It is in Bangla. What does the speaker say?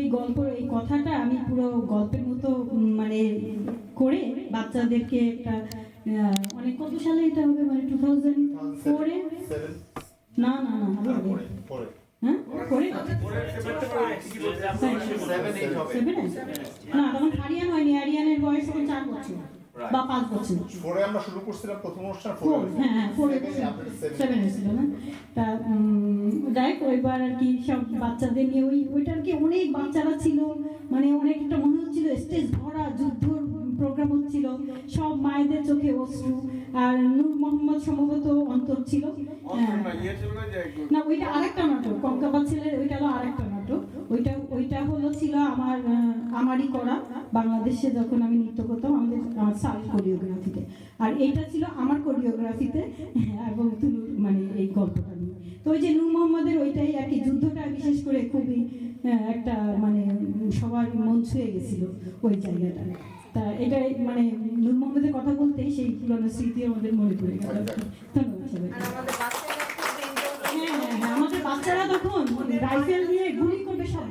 এই গল্প এই কথাটা আমি পুরো গল্পের মতো মানে করে বাচ্চাদেরকে একটা আহ, মানে কত সালে এটা হবে? মানে টু থাউজেন্ড ফোরে না না না হ্যাঁ? করে সেভেন হবে। না তখন আরিয়ান হয়নি। আরিয়ানের বয়স তখন চার বছর বা পাঁচ বছর। ফোরে আমরা শুরু করছিলাম প্রথম অনুষ্ঠান ফোর হ্যাঁ হ্যাঁ ফোর সেভেন সেভেন ছিল না? তা হোক ওইবার আর কি সব বাচ্চাদের নিয়ে। ওই ওইটা আর কি অনেক বাচ্চারা ছিল মানে অনেক একটা মনে হচ্ছিল স্টেজ ভরা যুদ্ধর প্রোগ্রাম হচ্ছিল। সব মায়েদের চোখে অশ্রু। আর নূর মোহাম্মদ সম্ভবত অন্তর ছিল। হ্যাঁ। না ওইটা আরেকটা নাটক কঙ্কাবা ছেলের ওইটা হলো আরেকটা নাটক। ওইটা ওইটা হলো ছিল আমার আমারই করা। বাংলাদেশে যখন আমি নৃত্য করতাম আমাদের আমার সাল কোরিওগ্রাফিতে আর এইটা ছিল আমার কোরিওগ্রাফিতে এবং তুলুর মানে এই গল্পটা নিয়ে তো ওই যে নূর মোহাম্মদের ওইটাই আর কি যুদ্ধটা বিশেষ করে খুবই একটা মানে সবার মন ছুঁয়ে গেছিল ওই জায়গাটা। তা এটাই মানে নূর মোহাম্মদের কথা বলতেই সেই পুরনো স্মৃতি আমাদের মনে পড়ে গেল। ধন্যবাদ হ্যাঁ হ্যাঁ আমাদের বাচ্চারা তখন রাইফেল নিয়ে গুলি করবে সব।